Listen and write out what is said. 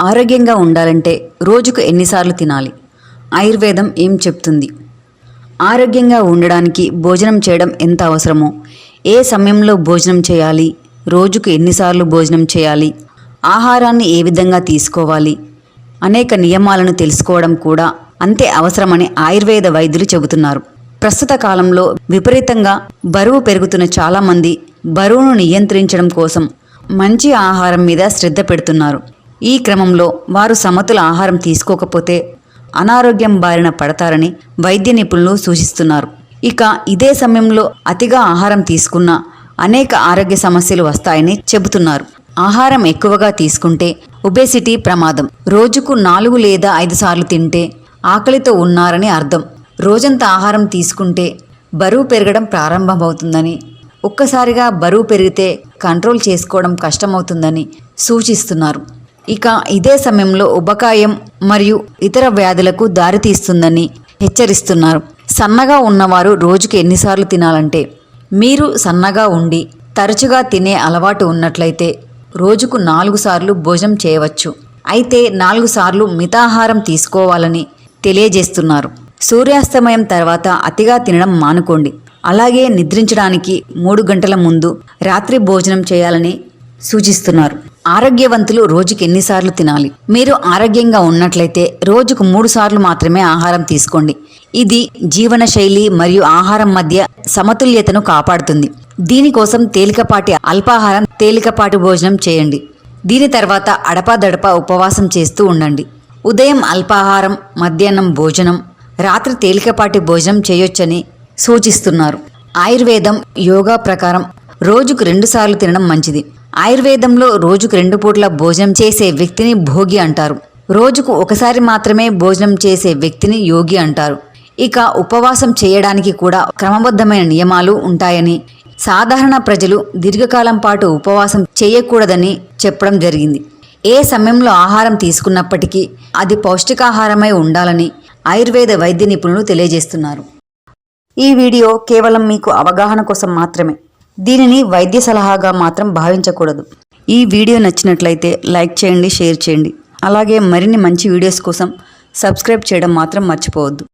ఆరోగ్యంగా ఉండాలంటే రోజుకు ఎన్నిసార్లు తినాలి. ఆయుర్వేదం ఏం చెప్తుంది? ఆరోగ్యంగా ఉండడానికి భోజనం చేయడం ఎంత అవసరమో? ఏ సమయంలో భోజనం చేయాలి? రోజుకు ఎన్నిసార్లు భోజనం చేయాలి? ఆహారాన్ని ఏ విధంగా తీసుకోవాలి? అనేక నియమాలను తెలుసుకోవడం కూడా అంతే అవసరమని ఆయుర్వేద వైద్యులు చెబుతున్నారు. ప్రస్తుత కాలంలో విపరీతంగా బరువు పెరుగుతున్న చాలామంది బరువును నియంత్రించడం కోసం మంచి ఆహారం మీద శ్రద్ధ పెడుతున్నారు. ఈ క్రమంలో వారు సమతుల ఆహారం తీసుకోకపోతే అనారోగ్యం బారిన పడతారని వైద్య నిపుణులు సూచిస్తున్నారు. ఇక ఇదే సమయంలో అతిగా ఆహారం తీసుకున్న అనేక ఆరోగ్య సమస్యలు వస్తాయని చెబుతున్నారు. ఆహారం ఎక్కువగా తీసుకుంటే ఒబేసిటీ ప్రమాదం. రోజుకు నాలుగు లేదా ఐదు సార్లు తింటే ఆకలితో ఉన్నారని అర్థం. రోజంతా ఆహారం తీసుకుంటే బరువు పెరగడం ప్రారంభమవుతుందని ఒక్కసారిగా బరువు పెరిగితే కంట్రోల్ చేసుకోవడం కష్టమవుతుందని సూచిస్తున్నారు. ఇక ఇదే సమయంలో ఉబకాయం మరియు ఇతర వ్యాధులకు దారితీస్తుందని హెచ్చరిస్తున్నారు. సన్నగా ఉన్నవారు రోజుకి ఎన్నిసార్లు తినాలంటే? మీరు సన్నగా ఉండి తరచుగా తినే అలవాటు ఉన్నట్లయితే రోజుకు నాలుగు సార్లు భోజనం చేయవచ్చు. అయితే నాలుగు సార్లు మితాహారం తీసుకోవాలని తెలియజేస్తున్నారు. సూర్యాస్తమయం తర్వాత అతిగా తినడం మానుకోండి. అలాగే నిద్రించడానికి మూడు గంటల ముందు రాత్రి భోజనం చేయాలని సూచిస్తున్నారు. ఆరోగ్యవంతులు రోజుకి ఎన్నిసార్లు తినాలి. మీరు ఆరోగ్యంగా ఉన్నట్లయితే రోజుకు మూడు సార్లు మాత్రమే ఆహారం తీసుకోండి. ఇది జీవనశైలి మరియు ఆహారం మధ్య సమతుల్యతను కాపాడుతుంది. దీనికోసం తేలికపాటి అల్పాహారం తేలికపాటి భోజనం చేయండి. దీని తర్వాత అడపాదడపా ఉపవాసం చేస్తూ ఉండండి. ఉదయం అల్పాహారం మధ్యాహ్నం భోజనం రాత్రి తేలికపాటి భోజనం చేయొచ్చని సూచిస్తున్నారు. ఆయుర్వేదం యోగా ప్రకారం రోజుకు రెండుసార్లు తినడం మంచిది. ఆయుర్వేదంలో రోజుకు రెండు పూట్ల భోజనం చేసే వ్యక్తిని భోగి అంటారు. రోజుకు ఒకసారి మాత్రమే భోజనం చేసే వ్యక్తిని యోగి అంటారు. ఇక ఉపవాసం చేయడానికి కూడా క్రమబద్ధమైన నియమాలు ఉంటాయని సాధారణ ప్రజలు దీర్ఘకాలం పాటు ఉపవాసం చేయకూడదని చెప్పడం జరిగింది. ఏ సమయంలో ఆహారం తీసుకున్నప్పటికీ అది పౌష్టికాహారమై ఉండాలని ఆయుర్వేద వైద్య నిపుణులు తెలియజేస్తున్నారు. ఈ వీడియో కేవలం మీకు అవగాహన కోసం మాత్రమే. దీనిని వైద్య సలహాగా మాత్రం భావించకూడదు. ఈ వీడియో నచ్చినట్లయితే లైక్ చేయండి షేర్ చేయండి. అలాగే మరిన్ని మంచి వీడియోస్ కోసం సబ్స్క్రైబ్ చేయడం మాత్రం మర్చిపోవద్దు.